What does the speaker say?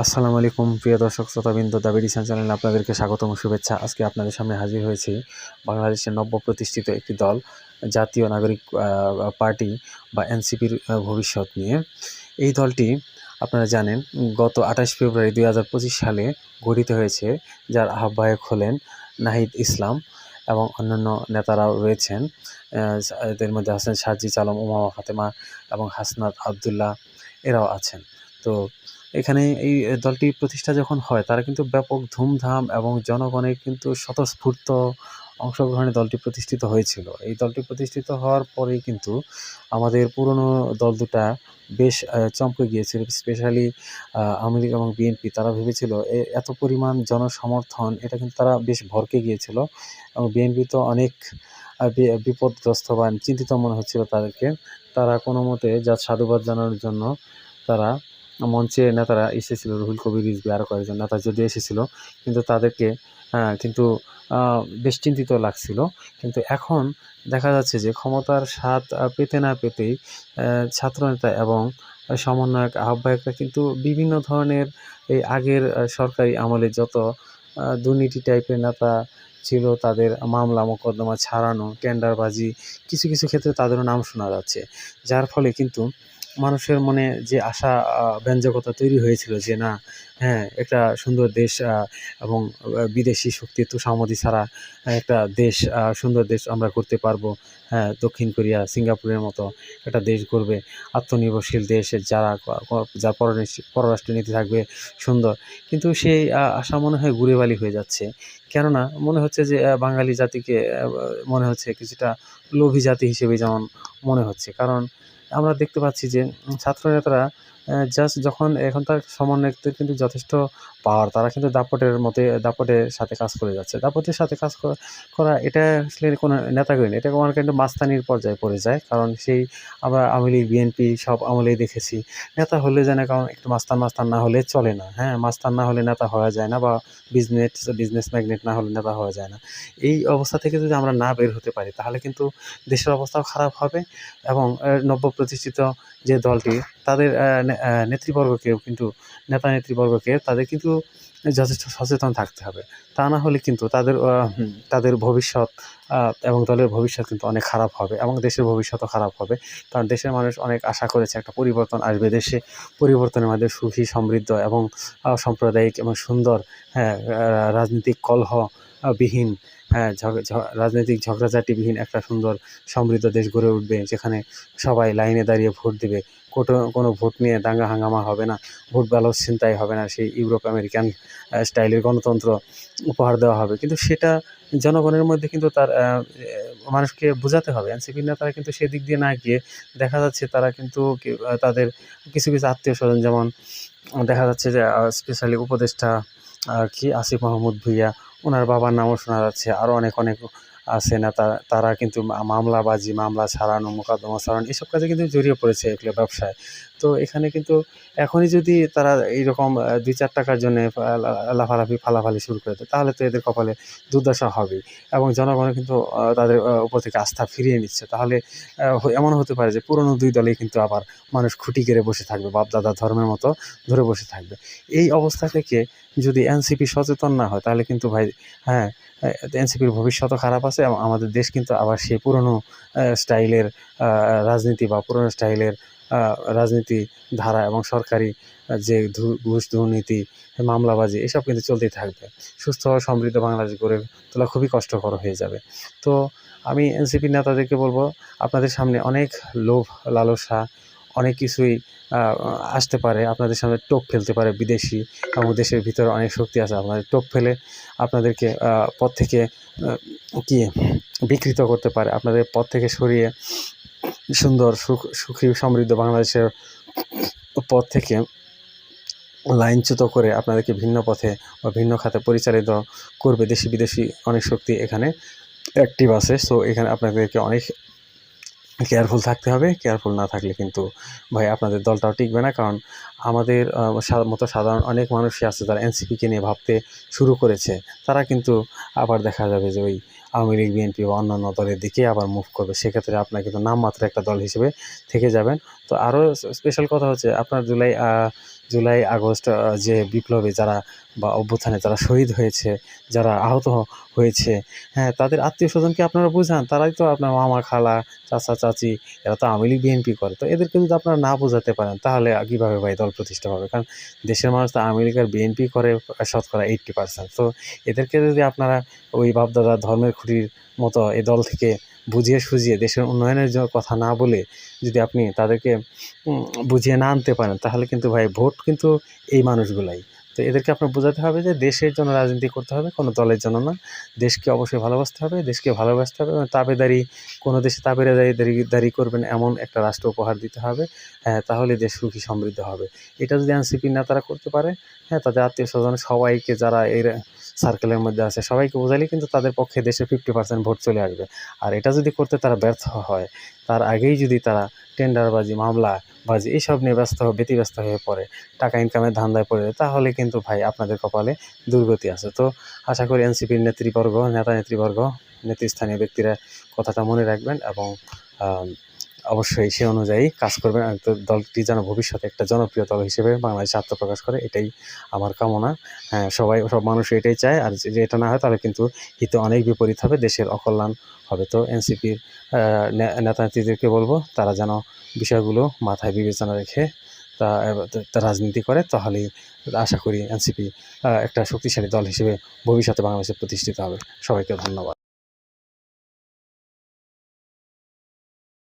আসসালামু আলাইকুম, প্রিয় দর্শক, শ্রোতাবৃন্দ, দ্য বেডিসান চ্যানেলে আপনাদেরকে স্বাগতম, শুভেচ্ছা। আজকে আপনাদের সামনে হাজির হয়েছি বাংলাদেশের নব্য প্রতিষ্ঠিত একটি দল, জাতীয় নাগরিক পার্টি বা এনসিপির ভবিষ্যৎ নিয়ে। এই দলটি, আপনারা জানেন, গত আঠাশ ফেব্রুয়ারি দুই হাজার পঁচিশ সালে গঠিত হয়েছে, যার আহ্বায়ক হলেন নাহিদ ইসলাম এবং অন্যান্য নেতারাও রয়েছেন এদের মধ্যে আছেন সাজিদ আলম উমা ফাতেমা এবং হাসনাত আবদুল্লাহ, এরাও আছেন। তো এখানে এই দলটি প্রতিষ্ঠা যখন হয়, তারা কিন্তু ব্যাপক ধুমধাম এবং জনগণের কিন্তু স্বতঃস্ফূর্ত অংশগ্রহণে দলটি প্রতিষ্ঠিত হয়েছিল। এই দলটি প্রতিষ্ঠিত হওয়ার পরেই কিন্তু আমাদের পুরনো দল দুটা বেশ চমকে গিয়েছিল। স্পেশালি আওয়ামী লীগ এবং বিএনপি, তারা ভেবেছিল এত পরিমাণ জনসমর্থন, এটা কিন্তু তারা বেশ ভরকে গিয়েছিল। এবং বিএনপি তো অনেক বিপদগ্রস্ত বা চিন্তিত মনে হচ্ছিল তাদেরকে। তারা কোনো মতে যা সাধুবাদ জানানোর জন্য তারা মঞ্চে নেতারা এসেছিল রুহুল কবির রিজভী আরও কয়েকজন নেতা যদি এসেছিল কিন্তু তাদেরকে হ্যাঁ, কিন্তু বেশ চিন্তিত লাগছিল। কিন্তু এখন দেখা যাচ্ছে যে ক্ষমতার স্বাদ পেতে না পেতেই ছাত্রনেতা এবং সমন্বয়ক আহ্বায়করা কিন্তু বিভিন্ন ধরনের এই আগের সরকারি আমলে যত দুর্নীতি টাইপের নেতা ছিল তাদের মামলা মোকদ্দমা ছাড়ানো টেন্ডারবাজি কিছু কিছু ক্ষেত্রে তাদেরও নাম শোনা যাচ্ছে। যার ফলে কিন্তু মানুষের মনে যে আশা ব্যঞ্জকতা তৈরি হয়েছিল যে না হ্যাঁ একটা সুন্দর দেশ এবং বিদেশি শক্তি তোষামদি ছাড়া একটা দেশ সুন্দর দেশ আমরা করতে পারব। হ্যাঁ দক্ষিণ কোরিয়া, সিঙ্গাপুরের মতো একটা দেশ গড়বে। আত্মনির্ভরশীল দেশ, যারা যার পররাষ্ট্রনীতি থাকবে, সুন্দর। কিন্তু সেই আশা মনে হয় ঘুরে বালি হয়ে যাচ্ছে। কেননা, মনে হচ্ছে যে বাঙালি জাতিকে মনে হচ্ছে কিছুটা লোভী জাতি হিসেবে যেমন মনে হচ্ছে। কারণ আমরা দেখতে পাচ্ছি যে ছাত্রনেতারা জাস্ট যখন এখন তার সমন্বয়কদের কিন্তু যথেষ্ট পাওয়ার তারা কিন্তু দাপটের মতে, দাপটের সাথে কাজ করে যাচ্ছে। দাপটের সাথে কাজ করা- এটা আসলে কোনো নেতাগিরি না এটা আমার কিন্তু মাস্তানির পর্যায়ে পড়ে যায়, কারণ সেই আমরা আওয়ামী বিএনপি সব আমলেই দেখেছি। নেতা হলে যেন কারণ একটু মাস্তান মাস্তান না হলে চলে না হ্যাঁ? মাস্তান না হলে নেতা হওয়া যায় না বা বিজনেস বিজনেস ম্যাগনেট না হলে নেতা হওয়া যায় না। এই অবস্থা থেকে যদি আমরা না বের হতে পারি, তাহলে কিন্তু দেশের অবস্থাও খারাপ হবে এবং নব্য প্রতিষ্ঠিত যে দলটি তাদের নেতৃবর্গকেও কিন্তু, নেতা নেতৃবর্গকে তাদের কিন্তু যথেষ্ট সচেতন থাকতে হবে। তা না হলে কিন্তু তাদের তাদের ভবিষ্যৎ এবং দলের ভবিষ্যৎ কিন্তু অনেক খারাপ হবে এবং দেশের ভবিষ্যৎও খারাপ হবে। কারণ দেশের মানুষ অনেক আশা করেছে একটা পরিবর্তন আসবে। দেশে পরিবর্তনের মাধ্যমে সুখী, সমৃদ্ধ এবং সাম্প্রদায়িক এবং সুন্দর হ্যাঁ রাজনৈতিক কলহ বিহীন হ্যাঁ রাজনৈতিক ঝগড়াঝাটিবিহীন একটা সুন্দর সমৃদ্ধ দেশ গড়ে উঠবে, যেখানে সবাই লাইনে দাঁড়িয়ে ভোট দিবে। কোনো কোনো ভোট নিয়ে দাঙ্গা হাঙ্গামা হবে না, ভোট ব্যালট ছিনতাই হবে না, সেই ইউরোপ আমেরিকান স্টাইলের গণতন্ত্র উপহার দেওয়া হবে। কিন্তু সেটা জনগণের মধ্যে কিন্তু তার মানুষকে বোঝাতে হবে। এনসিপি নেতারা কিন্তু সেদিক দিয়ে না গিয়ে দেখা যাচ্ছে তারা কিন্তু তাদের কিছু কিছু আত্মীয় স্বজন যেমন দেখা যাচ্ছে যে স্পেশালি উপদেষ্টা কি, আসিফ মাহমুদ ভুইয়া ওনার বাবার নামও শোনা যাচ্ছে। আরও অনেক অনেক আছে না তারা কিন্তু মামলাবাজি, মামলা ছাড়ানো, মোকদ্দমা ছাড়ানো, এসব কাজে কিন্তু জড়িয়ে পড়েছে এগুলো ব্যবসায়। তো এখানে কিন্তু এখনই যদি তারা এইরকম দুই চার টাকার জন্য লাফালাফি, ফালাফালি শুরু করে দেয়, তাহলে তো এদের কপালে দুর্দশা হবেই। এবং জনগণ কিন্তু তাদের উপর থেকে আস্থা ফিরিয়ে নিচ্ছে। তাহলে এমন হতে পারে যে পুরনো দুই দলেই কিন্তু আবার মানুষ খুঁটি গেড়ে বসে থাকবে বাপ দাদা ধর্মের মতো ধরে বসে থাকবে। এই অবস্থা থেকে যদি এনসিপি সচেতন না হয়, তাহলে কিন্তু ভাই হ্যাঁ এনসিপির ভবিষ্যৎও খারাপ আছে এবং আমাদের দেশ কিন্তু আবার সেই পুরনো স্টাইলের রাজনীতি বা পুরনো স্টাইলের রাজনীতি ধারা এবং সরকারি যে ঘুষ দুর্নীতি, মামলাবাজি এসব কিন্তু চলতেই থাকবে। সুস্থ সমৃদ্ধ বাংলাদেশ গড়ে তোলা খুবই কষ্টকর হয়ে যাবে। তো আমি এনসিপি নেতাদেরকে বলব, আপনাদের সামনে অনেক লোভ, লালসা অনেক কিছুই আসতে পারে। আপনাদের সামনে টোপ ফেলতে পারে বিদেশি এবং দেশের ভিতরে অনেক শক্তি আছে। আপনাদের টোপ ফেলে আপনাদেরকে পথ থেকে কি, বিকৃত করতে পারে। আপনাদের পথ থেকে সরিয়ে সুন্দর, সুখ, সুখী, সমৃদ্ধ বাংলাদেশের পথ থেকে লাইনচ্যুত করে আপনাদেরকে ভিন্ন পথে বা ভিন্ন খাতে পরিচালিত করবে দেশি বিদেশি অনেক শক্তি এখানে অ্যাক্টিভ আছে। সো এখানে আপনাদেরকে অনেক কেয়ারফুল থাকতে হবে কেয়ারফুল না থাকলে কিন্তু ভাই আপনাদের দলটাও টিকবে না। কারণ আমাদের মতো সাধারণ অনেক মানুষই আছে তারা এনসিপিকে নিয়ে ভাবতে শুরু করেছে। তারা কিন্তু আবার দেখা যাবে যে ওই আওয়ামী লীগ, বিএনপি বা অন্যান্য দলের দিকে আবার মুভ করবে। সেক্ষেত্রে আপনার কিন্তু নামমাত্র একটা দল হিসেবে থেকে যাবেন। তো আরও স্পেশাল কথা হচ্ছে, আপনার জুলাই জুলাই, আগস্ট যে বিপ্লবে যারা বা অভ্যুত্থানে যারা শহীদ হয়েছে, যারা আহত হয়েছে হ্যাঁ তাদের আত্মীয় স্বজনকে আপনারা বোঝান। তারাই তো আপনার মামা, খালা, চাচা, চাচি, এরা তো আওয়ামী লীগ, বিএনপি করে। তো এদেরকে যদি আপনারা না বোঝাতে পারেন, তাহলে কীভাবে ভাই দল প্রতিষ্ঠা হবে কারণ দেশের মানুষ তো আওয়ামী লীগ আর বিএনপি করে, শতকরা এইট্টি পার্সেন্ট তো এদেরকে যদি আপনারা ওই বাপদাদা ধর্মের খুঁটির মতো এই দল থেকে বুঝিয়ে সুঝিয়ে দেশের উন্নয়নের জ- কথা না বলে যদি আপনি তাদেরকে বুঝিয়ে না আনতে পারেন, তাহলে কিন্তু ভাই ভোট কিন্তু এই মানুষগুলাই। তো এদেরকে আপনার বোঝাতে হবে যে দেশের জন্য রাজনীতি করতে হবে, কোনো দলের জন্য না। দেশকে অবশ্যই ভালোবাসতে হবে, দেশকে ভালোবাসতে হবে এবং তাবেদারি, কোনো দেশে তাবেদারি দাঁড়ি করবেন এমন একটা রাষ্ট্র উপহার দিতে হবে হ্যাঁ তাহলে দেশ সুখী সমৃদ্ধ হবে। এটা যদি এনসিপির নেতারা করতে পারে হ্যাঁ তাদের আত্মীয় স্বজন সবাইকে যারা এর সার্কেলের মধ্যে আছে। সবাইকে বোঝালে কিন্তু তাদের পক্ষে দেশে ফিফটি পার্সেন্ট ভোট চলে আসবে। আর এটা যদি করতে তারা ব্যর্থ হয়, তার আগেই যদি তারা টেন্ডারবাজি মামলা বাজি এইসব নিয়ে ব্যস্ত, ব্যতিব্যস্ত হয়ে পড়ে, টাকা ইনকামের ধান্দায় পড়ে, তাহলে কিন্তু ভাই আপনাদের কপালে দুর্গতি আছে। তো আশা করি এনসিপির নেতৃবর্গ নেতা নেতৃবর্গ নেতৃস্থানীয় ব্যক্তিরা কথাটা মনে রাখবেন এবং অবশ্যই সে অনুযায়ী কাজ করবেন দলটি যেন ভবিষ্যতে একটা জনপ্রিয় দল হিসেবে বাংলাদেশে আত্মপ্রকাশ করে, এটাই আমার কামনা। হ্যাঁ সবাই, সব মানুষ এটাই চায়। আর যদি এটা না হয়, তাহলে কিন্তু হিতে অনেক বিপরীত হবে, দেশের অকল্যাণ হবে। তো এনসিপির নেতা নেত্রীদেরকে বলব, তারা যেন বিষয়গুলো মাথায় বিবেচনা রেখে তা রাজনীতি করে, তাহলেই আশা করি এনসিপি একটা শক্তিশালী দল হিসেবে ভবিষ্যতে বাংলাদেশে প্রতিষ্ঠিত হবে। সবাইকে ধন্যবাদ।